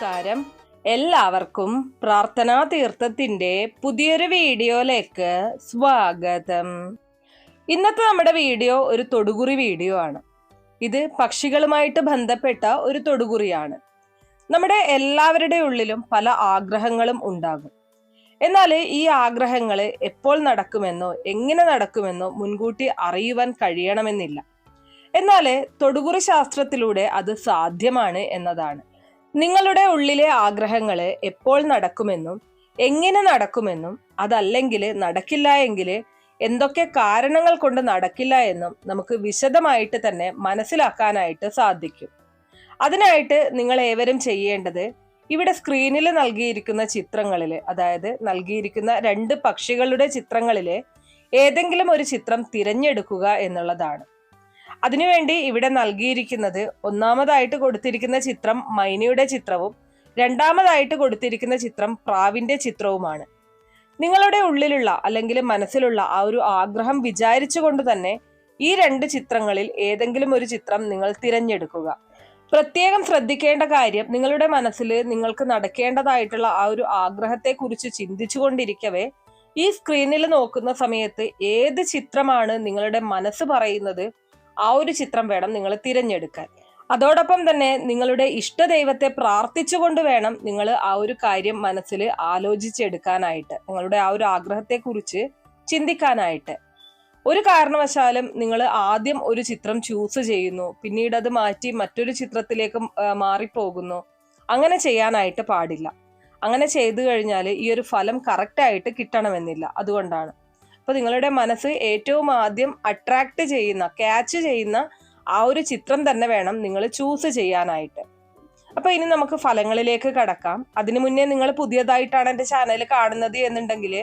നമസ്കാരം. എല്ലാവർക്കും പ്രാർത്ഥനാ തീർത്ഥത്തിന്റെ പുതിയൊരു വീഡിയോയിലേക്ക് സ്വാഗതം. ഇന്നത്തെ നമ്മുടെ വീഡിയോ ഒരു തൊടുകുറി വീഡിയോ ആണ്. ഇത് പക്ഷികളുമായിട്ട് ബന്ധപ്പെട്ട ഒരു തൊടുകുറിയാണ്. നമ്മുടെ എല്ലാവരുടെ ഉള്ളിലും പല ആഗ്രഹങ്ങളും ഉണ്ടാകും. എന്നാൽ ഈ ആഗ്രഹങ്ങൾ എപ്പോൾ നടക്കുമെന്നോ എങ്ങനെ നടക്കുമെന്നോ മുൻകൂട്ടി അറിയുവാൻ കഴിയണമെന്നില്ല. എന്നാൽ തൊടുകുറി ശാസ്ത്രത്തിലൂടെ അത് സാധ്യമാണ് എന്നതാണ്. നിങ്ങളുടെ ഉള്ളിലെ ആഗ്രഹങ്ങൾ എപ്പോൾ നടക്കുമെന്നും എങ്ങനെ നടക്കുമെന്നും അതല്ലെങ്കിൽ നടക്കില്ല എങ്കിൽ എന്തൊക്കെ കാരണങ്ങൾ കൊണ്ട് നടക്കില്ല എന്നും നമുക്ക് വിശദമായിട്ട് തന്നെ മനസ്സിലാക്കാനായിട്ട് സാധിക്കും. അതിനായിട്ട് നിങ്ങൾ ഏവരും ചെയ്യേണ്ടത് ഇവിടെ സ്ക്രീനിൽ നൽകിയിരിക്കുന്ന ചിത്രങ്ങളിൽ അതായത് നൽകിയിരിക്കുന്ന രണ്ട് പക്ഷികളുടെ ചിത്രങ്ങളിൽ ഏതെങ്കിലും ഒരു ചിത്രം തിരഞ്ഞെടുക്കുക എന്നുള്ളതാണ്. അതിനുവേണ്ടി ഇവിടെ നൽകിയിരിക്കുന്നത് ഒന്നാമതായിട്ട് കൊടുത്തിരിക്കുന്ന ചിത്രം മൈനയുടെ ചിത്രവും രണ്ടാമതായിട്ട് കൊടുത്തിരിക്കുന്ന ചിത്രം പ്രാവിന്റെ ചിത്രവുമാണ്. നിങ്ങളുടെ ഉള്ളിലുള്ള അല്ലെങ്കിൽ മനസ്സിലുള്ള ആ ഒരു ആഗ്രഹം വിചാരിച്ചുകൊണ്ട് തന്നെ ഈ രണ്ട് ചിത്രങ്ങളിൽ ഏതെങ്കിലും ഒരു ചിത്രം നിങ്ങൾ തിരഞ്ഞെടുക്കുക. പ്രത്യേകം ശ്രദ്ധിക്കേണ്ട കാര്യം നിങ്ങളുടെ മനസ്സിൽ നിങ്ങൾക്ക് നടക്കേണ്ടതായിട്ടുള്ള ആ ഒരു ആഗ്രഹത്തെ കുറിച്ച് ചിന്തിച്ചുകൊണ്ടിരിക്കവേ ഈ സ്ക്രീനിൽ നോക്കുന്ന സമയത്ത് ഏത് ചിത്രമാണ് നിങ്ങളുടെ മനസ്സ് പറയുന്നത് ആ ഒരു ചിത്രം വേണം നിങ്ങൾ തിരഞ്ഞെടുക്കാൻ. അതോടൊപ്പം തന്നെ നിങ്ങളുടെ ഇഷ്ടദൈവത്തെ പ്രാർത്ഥിച്ചുകൊണ്ട് വേണം നിങ്ങൾ ആ ഒരു കാര്യം മനസ്സിൽ ആലോചിച്ചെടുക്കാനായിട്ട് നിങ്ങളുടെ ആ ഒരു ആഗ്രഹത്തെ കുറിച്ച് ചിന്തിക്കാനായിട്ട്. ഒരു കാരണവശാലും നിങ്ങൾ ആദ്യം ഒരു ചിത്രം ചൂസ് ചെയ്യുന്നു പിന്നീട് അത് മാറ്റി മറ്റൊരു ചിത്രത്തിലേക്ക് മാറിപ്പോകുന്നു. അങ്ങനെ ചെയ്യാനായിട്ട് പാടില്ല. അങ്ങനെ ചെയ്തു കഴിഞ്ഞാൽ ഈ ഒരു ഫലം കറക്റ്റായിട്ട് കിട്ടണമെന്നില്ല. അതുകൊണ്ടാണ്. അപ്പൊ നിങ്ങളുടെ മനസ്സ് ഏറ്റവും ആദ്യം അട്രാക്ട് ചെയ്യുന്ന ക്യാച്ച് ചെയ്യുന്ന ആ ഒരു ചിത്രം തന്നെ വേണം നിങ്ങൾ ചൂസ് ചെയ്യാനായിട്ട്. അപ്പോൾ ഇനി നമുക്ക് ഫലങ്ങളിലേക്ക് കടക്കാം. അതിനു മുന്നേ നിങ്ങൾ പുതിയതായിട്ടാണ് എന്റെ ചാനൽ കാണുന്നത് എന്നുണ്ടെങ്കിൽ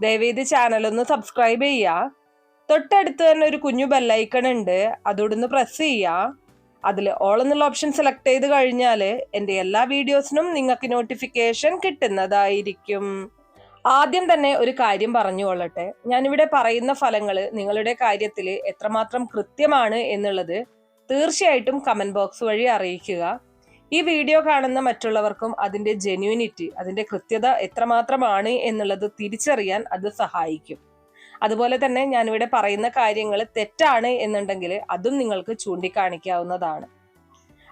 ദയവേത് ചാനൽ ഒന്ന് സബ്സ്ക്രൈബ് ചെയ്യുക. തൊട്ടടുത്ത് തന്നെ ഒരു കുഞ്ഞു ബെല്ലൈക്കൺ ഉണ്ട്. അതോടൊന്ന് പ്രസ് ചെയ്യുക. അതിൽ ഓൾ എന്നുള്ള ഓപ്ഷൻ സെലക്ട് ചെയ്ത് കഴിഞ്ഞാൽ എന്റെ എല്ലാ വീഡിയോസിനും നിങ്ങൾക്ക് നോട്ടിഫിക്കേഷൻ കിട്ടുന്നതായിരിക്കും. ആദ്യം തന്നെ ഒരു കാര്യം പറഞ്ഞു പറഞ്ഞുകൊള്ളട്ടെ. ഞാനിവിടെ പറയുന്ന ഫലങ്ങൾ നിങ്ങളുടെ കാര്യത്തിൽ എത്രമാത്രം കൃത്യമാണ് എന്നുള്ളത് തീർച്ചയായിട്ടും കമന്റ് ബോക്സ് വഴി അറിയിക്കുക. ഈ വീഡിയോ കാണുന്ന മറ്റുള്ളവർക്കും അതിന്റെ ജെന്യൂനിറ്റി അതിന്റെ കൃത്യത എത്രമാത്രമാണ് എന്നുള്ളത് തിരിച്ചറിയാൻ അത് സഹായിക്കും. അതുപോലെ തന്നെ ഞാനിവിടെ പറയുന്ന കാര്യങ്ങൾ തെറ്റാണ് എന്നുണ്ടെങ്കിൽ അതും നിങ്ങൾക്ക് ചൂണ്ടിക്കാണിക്കാവുന്നതാണ്.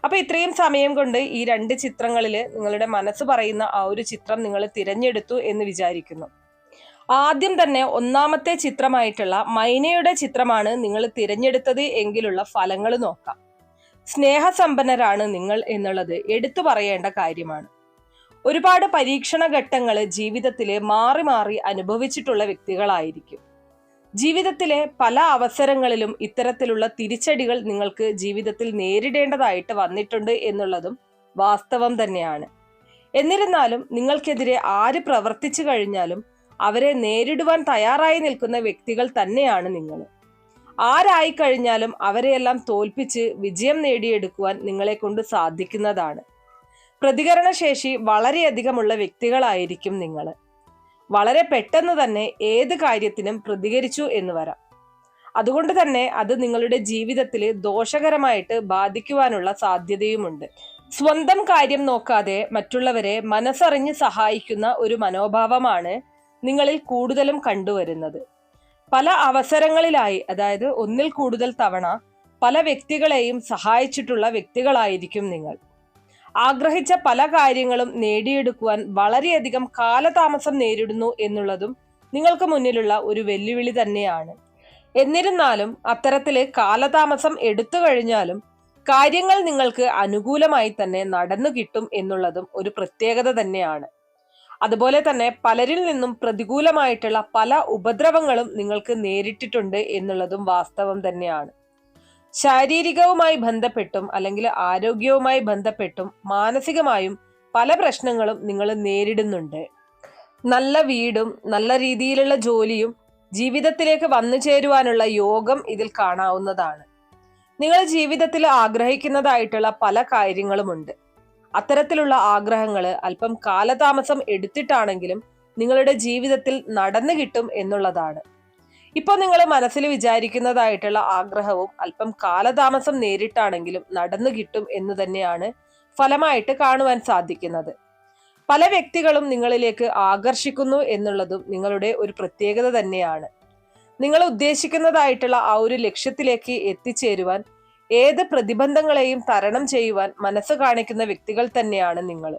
അപ്പൊ ഇത്രയും സമയം കൊണ്ട് ഈ രണ്ട് ചിത്രങ്ങളിൽ നിങ്ങളുടെ മനസ്സ് പറയുന്ന ആ ഒരു ചിത്രം നിങ്ങൾ തിരഞ്ഞെടുത്തു എന്ന് വിചാരിക്കുന്നു. ആദ്യം തന്നെ ഒന്നാമത്തെ ചിത്രമായിട്ടുള്ള മൈനയുടെ ചിത്രമാണ് നിങ്ങൾ തിരഞ്ഞെടുത്തത് എങ്കിലുള്ള ഫലങ്ങൾ നോക്കാം. സ്നേഹസമ്പന്നരാണ് നിങ്ങൾ എന്നുള്ളത് എടുത്തു പറയേണ്ട കാര്യമാണ്. ഒരുപാട് പരീക്ഷണ ഘട്ടങ്ങൾ ജീവിതത്തിൽ മാറി മാറി അനുഭവിച്ചിട്ടുള്ള വ്യക്തികളായിരിക്കും. ജീവിതത്തിലെ പല അവസരങ്ങളിലും ഇത്തരത്തിലുള്ള തിരിച്ചടികൾ നിങ്ങൾക്ക് ജീവിതത്തിൽ നേരിടേണ്ടതായിട്ട് വന്നിട്ടുണ്ട് എന്നുള്ളതും വാസ്തവം തന്നെയാണ്. എന്നിരുന്നാലും നിങ്ങൾക്കെതിരെ ആര് പ്രവർത്തിച്ചു കഴിഞ്ഞാലും അവരെ നേരിടുവാൻ തയ്യാറായി നിൽക്കുന്ന വ്യക്തികൾ തന്നെയാണ് നിങ്ങൾ. ആരായി കഴിഞ്ഞാലും അവരെയെല്ലാം തോൽപ്പിച്ച് വിജയം നേടിയെടുക്കുവാൻ നിങ്ങളെ കൊണ്ട് സാധിക്കുന്നതാണ്. പ്രതികരണശേഷി വളരെയധികമുള്ള വ്യക്തികളായിരിക്കും നിങ്ങൾ. വളരെ പെട്ടെന്ന് തന്നെ ഏത് കാര്യത്തിനും പ്രതികരിച്ചു എന്ന് വരാം. അതുകൊണ്ട് തന്നെ അത് നിങ്ങളുടെ ജീവിതത്തിൽ ദോഷകരമായിട്ട് ബാധിക്കുവാനുള്ള സാധ്യതയുമുണ്ട്. സ്വന്തം കാര്യം നോക്കാതെ മറ്റുള്ളവരെ മനസ്സറിഞ്ഞ് സഹായിക്കുന്ന ഒരു മനോഭാവമാണ് നിങ്ങളിൽ കൂടുതലും കണ്ടുവരുന്നത്. പല അവസരങ്ങളിലായി അതായത് ഒന്നിൽ കൂടുതൽ തവണ പല വ്യക്തികളെയും സഹായിച്ചിട്ടുള്ള വ്യക്തികളായിരിക്കും നിങ്ങൾ. ആഗ്രഹിച്ച പല കാര്യങ്ങളും നേടിയെടുക്കുവാൻ വളരെയധികം കാലതാമസം നേരിടുന്നു എന്നുള്ളതും നിങ്ങൾക്ക് മുന്നിലുള്ള ഒരു വെല്ലുവിളി തന്നെയാണ്. എന്നിരുന്നാലും അത്തരത്തിലെ കാലതാമസം എടുത്തു കഴിഞ്ഞാലും കാര്യങ്ങൾ നിങ്ങൾക്ക് അനുകൂലമായി തന്നെ നടന്നു കിട്ടും എന്നുള്ളതും ഒരു പ്രത്യേകത തന്നെയാണ്. അതുപോലെ തന്നെ പലരിൽ നിന്നും പ്രതികൂലമായിട്ടുള്ള പല ഉപദ്രവങ്ങളും നിങ്ങൾക്ക് നേരിട്ടിട്ടുണ്ട് എന്നുള്ളതും വാസ്തവം തന്നെയാണ്. ശാരീരികവുമായി ബന്ധപ്പെട്ടും അല്ലെങ്കിൽ ആരോഗ്യവുമായി ബന്ധപ്പെട്ടും മാനസികമായും പല പ്രശ്നങ്ങളും നിങ്ങൾ നേരിടുന്നുണ്ട്. നല്ല വീടും നല്ല രീതിയിലുള്ള ജോലിയും ജീവിതത്തിലേക്ക് വന്നു ചേരുവാനുള്ള യോഗം ഇതിൽ കാണാവുന്നതാണ്. നിങ്ങൾ ജീവിതത്തിൽ ആഗ്രഹിക്കുന്നതായിട്ടുള്ള പല കാര്യങ്ങളുമുണ്ട്. അത്തരത്തിലുള്ള ആഗ്രഹങ്ങൾ അല്പം കാലതാമസം എടുത്തിട്ടാണെങ്കിലും നിങ്ങളുടെ ജീവിതത്തിൽ നടന്നു കിട്ടും എന്നുള്ളതാണ്. ഇപ്പോൾ നിങ്ങൾ മനസ്സിൽ വിചാരിക്കുന്നതായിട്ടുള്ള ആഗ്രഹവും അല്പം കാലതാമസം നേരിട്ടാണെങ്കിലും നടന്നു കിട്ടും എന്ന് തന്നെയാണ് ഫലമായിട്ട് കാണുവാൻ സാധിക്കുന്നത്. പല വ്യക്തികളും നിങ്ങളിലേക്ക് ആകർഷിക്കുന്നു എന്നുള്ളതും നിങ്ങളുടെ ഒരു പ്രത്യേകത തന്നെയാണ്. നിങ്ങൾ ഉദ്ദേശിക്കുന്നതായിട്ടുള്ള ആ ഒരു ലക്ഷ്യത്തിലേക്ക് എത്തിച്ചേരുവാൻ ഏത് പ്രതിബന്ധങ്ങളെയും തരണം ചെയ്യുവാൻ മനസ്സ് കാണിക്കുന്ന വ്യക്തികൾ തന്നെയാണ് നിങ്ങൾ.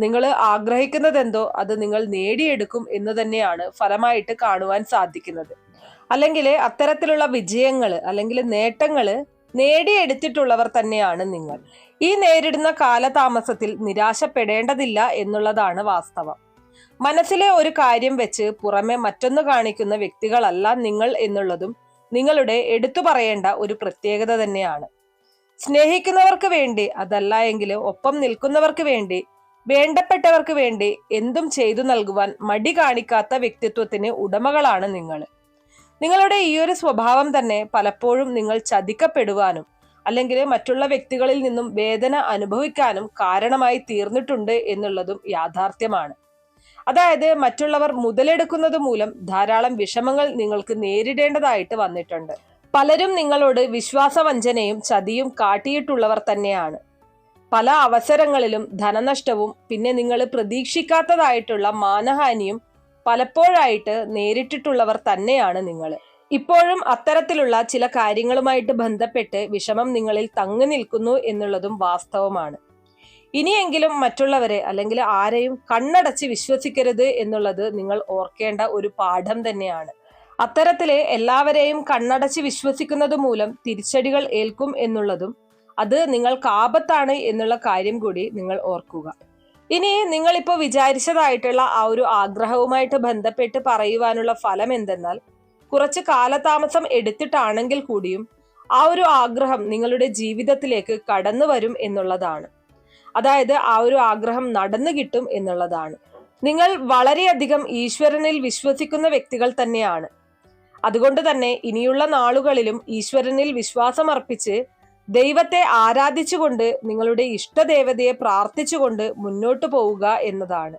നിങ്ങൾ ആഗ്രഹിക്കുന്നത് എന്തോ അത് നിങ്ങൾ നേടിയെടുക്കും എന്ന് തന്നെയാണ് ഫലമായിട്ട് കാണുവാൻ സാധിക്കുന്നത്. അല്ലെങ്കിൽ അത്തരത്തിലുള്ള വിജയങ്ങൾ അല്ലെങ്കിൽ നേട്ടങ്ങൾ നേടിയെടുത്തിട്ടുള്ളവർ തന്നെയാണ് നിങ്ങൾ. ഈ നേരിടുന്ന കാലതാമസത്തിൽ നിരാശപ്പെടേണ്ടതില്ല എന്നുള്ളതാണ് വാസ്തവം. മനസ്സിലെ ഒരു കാര്യം വെച്ച് പുറമെ മറ്റൊന്ന് കാണിക്കുന്ന വ്യക്തികളല്ല നിങ്ങൾ എന്നുള്ളതും നിങ്ങളുടെ എടുത്തു പറയേണ്ട ഒരു പ്രത്യേകത തന്നെയാണ്. സ്നേഹിക്കുന്നവർക്ക് വേണ്ടി അതല്ല എങ്കിൽ ഒപ്പം നിൽക്കുന്നവർക്ക് വേണ്ടി വേണ്ടപ്പെട്ടവർക്ക് വേണ്ടി എന്തും ചെയ്തു നൽകുവാൻ മടി കാണിക്കാത്ത വ്യക്തിത്വത്തിന് ഉടമകളാണ് നിങ്ങൾ. നിങ്ങളുടെ ഈ ഒരു സ്വഭാവം തന്നെ പലപ്പോഴും നിങ്ങൾ ചതിക്കപ്പെടുവാനും അല്ലെങ്കിൽ മറ്റുള്ള വ്യക്തികളിൽ നിന്നും വേദന അനുഭവിക്കാനും കാരണമായി തീർന്നിട്ടുണ്ട് എന്നുള്ളതും യാഥാർത്ഥ്യമാണ്. അതായത് മറ്റുള്ളവർ മുതലെടുക്കുന്നത് മൂലം ധാരാളം വിഷമങ്ങൾ നിങ്ങൾക്ക് നേരിടേണ്ടതായിട്ട് വന്നിട്ടുണ്ട്. പലരും നിങ്ങളോട് വിശ്വാസവഞ്ചനയും ചതിയും കാട്ടിയിട്ടുള്ളവർ തന്നെയാണ്. പല അവസരങ്ങളിലും ധനനഷ്ടവും പിന്നെ നിങ്ങൾ പ്രതീക്ഷിക്കാത്തതായിട്ടുള്ള മാനഹാനിയും പലപ്പോഴായിട്ട് നേരിട്ടിട്ടുള്ളവർ തന്നെയാണ് നിങ്ങൾ ഇപ്പോഴും അത്തരത്തിലുള്ള ചില കാര്യങ്ങളുമായിട്ട് ബന്ധപ്പെട്ട് വിഷമം നിങ്ങളിൽ തങ്ങി നിൽക്കുന്നു എന്നുള്ളതും വാസ്തവമാണ്. ഇനിയെങ്കിലും മറ്റുള്ളവരെ അല്ലെങ്കിൽ ആരെയും കണ്ണടച്ച് വിശ്വസിക്കരുത് എന്നുള്ളത് നിങ്ങൾ ഓർക്കേണ്ട ഒരു പാഠം തന്നെയാണ്. അത്തരത്തിലെ എല്ലാവരെയും കണ്ണടച്ച് വിശ്വസിക്കുന്നത് മൂലം തിരിച്ചടികൾ ഏൽക്കും എന്നുള്ളതും അത് നിങ്ങൾക്ക് ആപത്താണ് എന്നുള്ള കാര്യം കൂടി നിങ്ങൾ ഓർക്കുക. ഇനി നിങ്ങളിപ്പോൾ വിചാരിച്ചതായിട്ടുള്ള ആ ഒരു ആഗ്രഹവുമായിട്ട് ബന്ധപ്പെട്ട് പറയുവാനുള്ള ഫലം എന്തെന്നാൽ കുറച്ച് കാലതാമസം എടുത്തിട്ടാണെങ്കിൽ കൂടിയും ആ ഒരു ആഗ്രഹം നിങ്ങളുടെ ജീവിതത്തിലേക്ക് കടന്നു വരും എന്നുള്ളതാണ്. അതായത് ആ ഒരു ആഗ്രഹം നടന്നു കിട്ടും എന്നുള്ളതാണ്. നിങ്ങൾ വളരെയധികം ഈശ്വരനിൽ വിശ്വസിക്കുന്ന വ്യക്തികൾ തന്നെയാണ്. അതുകൊണ്ട് തന്നെ ഇനിയുള്ള നാളുകളിലും ഈശ്വരനിൽ വിശ്വാസമർപ്പിച്ച് ദൈവത്തെ ആരാധിച്ചുകൊണ്ട് നിങ്ങളുടെ ഇഷ്ടദേവതയെ പ്രാർത്ഥിച്ചുകൊണ്ട് മുന്നോട്ടു പോവുക എന്നതാണ്.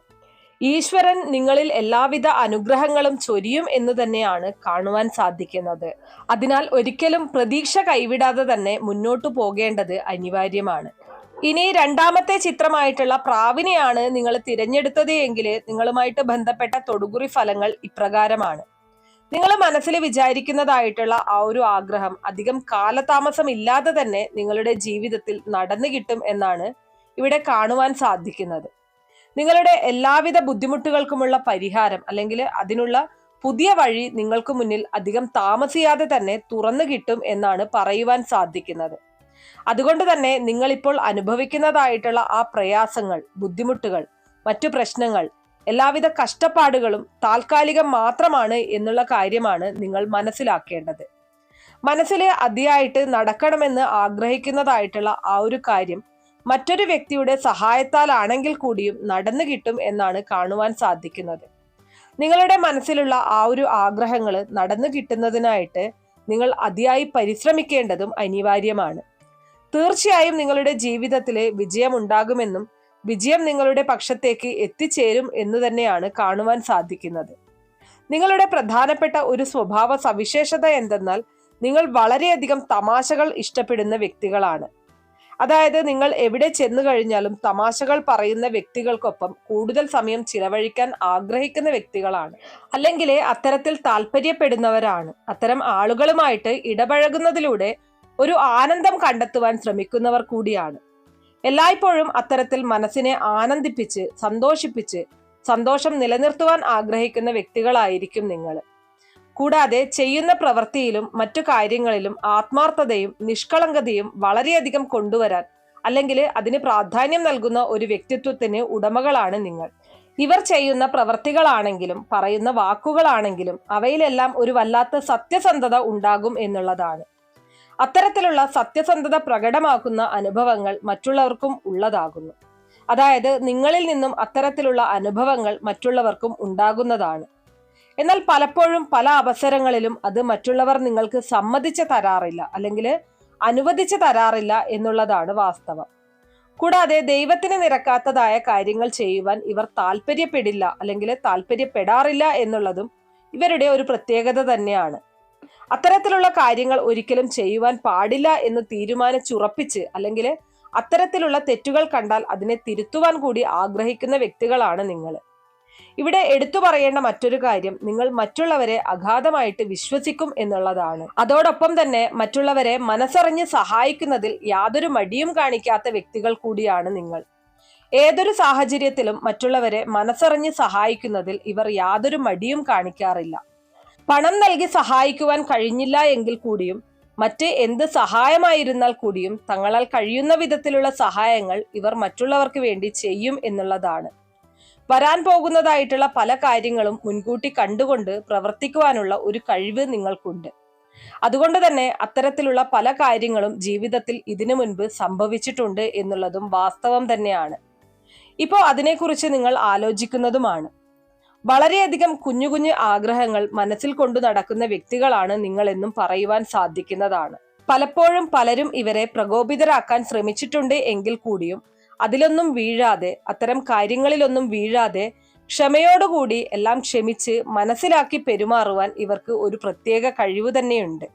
ഈശ്വരൻ നിങ്ങളിൽ എല്ലാവിധ അനുഗ്രഹങ്ങളും ചൊരിയും എന്ന് തന്നെയാണ് കാണുവാൻ സാധിക്കുന്നത്. അതിനാൽ ഒരിക്കലും പ്രതീക്ഷ കൈവിടാതെ തന്നെ മുന്നോട്ടു പോകേണ്ടത് അനിവാര്യമാണ്. ഇനി രണ്ടാമത്തെ ചിത്രമായിട്ടുള്ള പ്രാവിനെയാണ് നിങ്ങൾ തിരഞ്ഞെടുത്തത് എങ്കിൽ നിങ്ങളുമായിട്ട് ബന്ധപ്പെട്ട തൊടുകുറി ഫലങ്ങൾ ഇപ്രകാരമാണ്. നിങ്ങൾ മനസ്സിൽ വിചാരിക്കുന്നതായിട്ടുള്ള ആ ഒരു ആഗ്രഹം അധികം കാലതാമസം ഇല്ലാതെ തന്നെ നിങ്ങളുടെ ജീവിതത്തിൽ നടന്നു കിട്ടും എന്നാണ് ഇവിടെ കാണുവാൻ സാധിക്കുന്നത്. നിങ്ങളുടെ എല്ലാവിധ ബുദ്ധിമുട്ടുകൾക്കുമുള്ള പരിഹാരം അല്ലെങ്കിൽ അതിനുള്ള പുതിയ വഴി നിങ്ങൾക്ക് മുന്നിൽ അധികം താമസിയാതെ തന്നെ തുറന്നു കിട്ടും എന്നാണ് പറയുവാൻ സാധിക്കുന്നത്. അതുകൊണ്ട് തന്നെ നിങ്ങളിപ്പോൾ അനുഭവിക്കുന്നതായിട്ടുള്ള ആ പ്രയാസങ്ങൾ ബുദ്ധിമുട്ടുകൾ മറ്റു പ്രശ്നങ്ങൾ എല്ലാവിധ കഷ്ടപ്പാടുകളും താൽക്കാലികം മാത്രമാണ് എന്നുള്ള കാര്യമാണ് നിങ്ങൾ മനസ്സിലാക്കേണ്ടത്. മനസ്സിലെ അതിയായിട്ട് നടക്കണമെന്ന് ആഗ്രഹിക്കുന്നതായിട്ടുള്ള ആ ഒരു കാര്യം മറ്റൊരു വ്യക്തിയുടെ സഹായത്താലാണെങ്കിൽ കൂടിയും നടന്നു കിട്ടും എന്നാണ് കാണുവാൻ സാധിക്കുന്നത്. നിങ്ങളുടെ മനസ്സിലുള്ള ആ ഒരു ആഗ്രഹങ്ങൾ നടന്നു കിട്ടുന്നതിനായിട്ട് നിങ്ങൾ അതിയായി പരിശ്രമിക്കേണ്ടതും അനിവാര്യമാണ്. തീർച്ചയായും നിങ്ങളുടെ ജീവിതത്തിലെ വിജയമുണ്ടാകുമെന്നും വിജയം നിങ്ങളുടെ പക്ഷത്തേക്ക് എത്തിച്ചേരും എന്ന് തന്നെയാണ് കാണുവാൻ സാധിക്കുന്നത്. നിങ്ങളുടെ പ്രധാനപ്പെട്ട ഒരു സ്വഭാവ സവിശേഷത എന്തെന്നാൽ നിങ്ങൾ വളരെയധികം തമാശകൾ ഇഷ്ടപ്പെടുന്ന വ്യക്തികളാണ്. അതായത് നിങ്ങൾ എവിടെ ചെന്നു കഴിഞ്ഞാലും തമാശകൾ പറയുന്ന വ്യക്തികൾക്കൊപ്പം കൂടുതൽ സമയം ചിലവഴിക്കാൻ ആഗ്രഹിക്കുന്ന വ്യക്തികളാണ്. അല്ലെങ്കിൽ അത്തരത്തിൽ താല്പര്യപ്പെടുന്നവരാണ്. അത്തരം ആളുകളുമായിട്ട് ഇടപഴകുന്നതിലൂടെ ഒരു ആനന്ദം കണ്ടെത്തുവാൻ ശ്രമിക്കുന്നവർ കൂടിയാണ്. എല്ലായ്പ്പോഴും അത്തരത്തിൽ മനസ്സിനെ ആനന്ദിപ്പിച്ച് സന്തോഷിപ്പിച്ച് സന്തോഷം നിലനിർത്തുവാൻ ആഗ്രഹിക്കുന്ന വ്യക്തികളായിരിക്കും നിങ്ങൾ. കൂടാതെ ചെയ്യുന്ന പ്രവൃത്തിയിലും മറ്റു കാര്യങ്ങളിലും ആത്മാർത്ഥതയും നിഷ്കളങ്കതയും വളരെയധികം കൊണ്ടുവരാൻ അല്ലെങ്കിൽ അതിന് പ്രാധാന്യം നൽകുന്ന ഒരു വ്യക്തിത്വത്തിന് ഉടമകളാണ് നിങ്ങൾ. ഇവർ ചെയ്യുന്ന പ്രവൃത്തികളാണെങ്കിലും പറയുന്ന വാക്കുകളാണെങ്കിലും അവയിലെല്ലാം ഒരു വല്ലാത്ത സത്യസന്ധത ഉണ്ടാകും എന്നുള്ളതാണ്. അത്തരത്തിലുള്ള സത്യസന്ധത പ്രകടമാക്കുന്ന അനുഭവങ്ങൾ മറ്റുള്ളവർക്കും ഉള്ളതാകുന്നു. അതായത് നിങ്ങളിൽ നിന്നും അത്തരത്തിലുള്ള അനുഭവങ്ങൾ മറ്റുള്ളവർക്കും ഉണ്ടാകുന്നതാണ്. എന്നാൽ പലപ്പോഴും പല അവസരങ്ങളിലും അത് മറ്റുള്ളവർ നിങ്ങൾക്ക് സമ്മതിച്ച് തരാറില്ല അല്ലെങ്കിൽ അനുവദിച്ച് തരാറില്ല എന്നുള്ളതാണ് വാസ്തവം. കൂടാതെ ദൈവത്തിന് നിരക്കാത്തതായ കാര്യങ്ങൾ ചെയ്യുവാൻ ഇവർ താല്പര്യപ്പെടില്ല അല്ലെങ്കിൽ താല്പര്യപ്പെടാറില്ല എന്നുള്ളതും ഇവരുടെ ഒരു പ്രത്യേകത തന്നെയാണ്. അത്തരത്തിലുള്ള കാര്യങ്ങൾ ഒരിക്കലും ചെയ്യുവാൻ പാടില്ല എന്ന് തീരുമാനിച്ചുറപ്പിച്ച് അല്ലെങ്കിൽ അത്തരത്തിലുള്ള തെറ്റുകൾ കണ്ടാൽ അതിനെ തിരുത്തുവാൻ കൂടി ആഗ്രഹിക്കുന്ന വ്യക്തികളാണ് നിങ്ങൾ. ഇവിടെ എടുത്തു പറയേണ്ട മറ്റൊരു കാര്യം നിങ്ങൾ മറ്റുള്ളവരെ അഗാധമായിട്ട് വിശ്വസിക്കും എന്നുള്ളതാണ്. അതോടൊപ്പം തന്നെ മറ്റുള്ളവരെ മനസ്സറിഞ്ഞ് സഹായിക്കുന്നതിൽ യാതൊരു മടിയും കാണിക്കാത്ത വ്യക്തികൾ കൂടിയാണ് നിങ്ങൾ. ഏതൊരു സാഹചര്യത്തിലും മറ്റുള്ളവരെ മനസ്സറിഞ്ഞ് സഹായിക്കുന്നതിൽ ഇവർ യാതൊരു മടിയും കാണിക്കാറില്ല. പണം നൽകി സഹായിക്കുവാൻ കഴിഞ്ഞില്ല എങ്കിൽ കൂടിയും മറ്റ് എന്ത് സഹായമായിരുന്നാൽ കൂടിയും തങ്ങളാൽ കഴിയുന്ന വിധത്തിലുള്ള സഹായങ്ങൾ ഇവർ മറ്റുള്ളവർക്ക് വേണ്ടി ചെയ്യും എന്നുള്ളതാണ്. വരാൻ പോകുന്നതായിട്ടുള്ള പല കാര്യങ്ങളും മുൻകൂട്ടി കണ്ടുകൊണ്ട് പ്രവർത്തിക്കുവാനുള്ള ഒരു കഴിവ് നിങ്ങൾക്കുണ്ട്. അതുകൊണ്ട് തന്നെ അത്തരത്തിലുള്ള പല കാര്യങ്ങളും ജീവിതത്തിൽ ഇതിനു മുൻപ് സംഭവിച്ചിട്ടുണ്ട് എന്നുള്ളതും വാസ്തവം തന്നെയാണ്. ഇപ്പോൾ അതിനെക്കുറിച്ച് നിങ്ങൾ ആലോചിക്കുന്നതുമാണ്. വളരെയധികം കുഞ്ഞു കുഞ്ഞു ആഗ്രഹങ്ങൾ മനസ്സിൽ കൊണ്ടു നടക്കുന്ന വ്യക്തികളാണ് നിങ്ങൾ എന്നും പറയുവാൻ സാധിക്കുന്നതാണ്. പലപ്പോഴും പലരും ഇവരെ പ്രകോപിതരാക്കാൻ ശ്രമിച്ചിട്ടുണ്ട് എങ്കിൽ കൂടിയും അതിലൊന്നും വീഴാതെ അത്തരം കാര്യങ്ങളിലൊന്നും വീഴാതെ ക്ഷമയോടുകൂടി എല്ലാം ക്ഷമിച്ച് മനസ്സിലാക്കി പെരുമാറുവാൻ ഇവർക്ക് ഒരു പ്രത്യേക കഴിവ് തന്നെയുണ്ട്.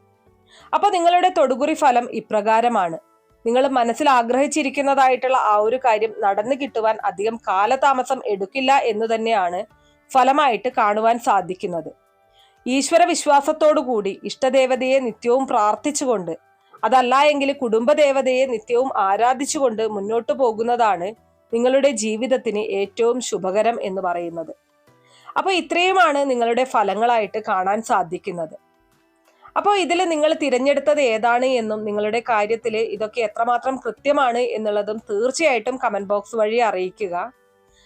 അപ്പൊ നിങ്ങളുടെ തൊടുകുറി ഫലം ഇപ്രകാരമാണ്. നിങ്ങൾ മനസ്സിൽ ആഗ്രഹിച്ചിരിക്കുന്നതായിട്ടുള്ള ആ ഒരു കാര്യം നടന്നു കിട്ടുവാൻ അധികം കാലതാമസം എടുക്കില്ല എന്ന് തന്നെയാണ് ഫലമായിട്ട് കാണുവാൻ സാധിക്കുന്നത്. ഈശ്വര വിശ്വാസത്തോടുകൂടി ഇഷ്ടദേവതയെ നിത്യവും പ്രാർത്ഥിച്ചുകൊണ്ട് അതല്ല എങ്കിൽ കുടുംബദേവതയെ നിത്യവും ആരാധിച്ചുകൊണ്ട് മുന്നോട്ടു പോകുന്നതാണ് നിങ്ങളുടെ ജീവിതത്തിന് ഏറ്റവും ശുഭകരം എന്ന് പറയുന്നത്. അപ്പോൾ ഇത്രയുമാണ് നിങ്ങളുടെ ഫലങ്ങളായിട്ട് കാണാൻ സാധിക്കുന്നത്. അപ്പോൾ ഇതിൽ നിങ്ങൾ തിരഞ്ഞെടുത്തത് ഏതാണ് എന്നും നിങ്ങളുടെ കാര്യത്തിൽ ഇതൊക്കെ എത്രമാത്രം കൃത്യമാണ് എന്നുള്ളതും തീർച്ചയായിട്ടും കമന്റ് ബോക്സ് വഴി അറിയിക്കുക.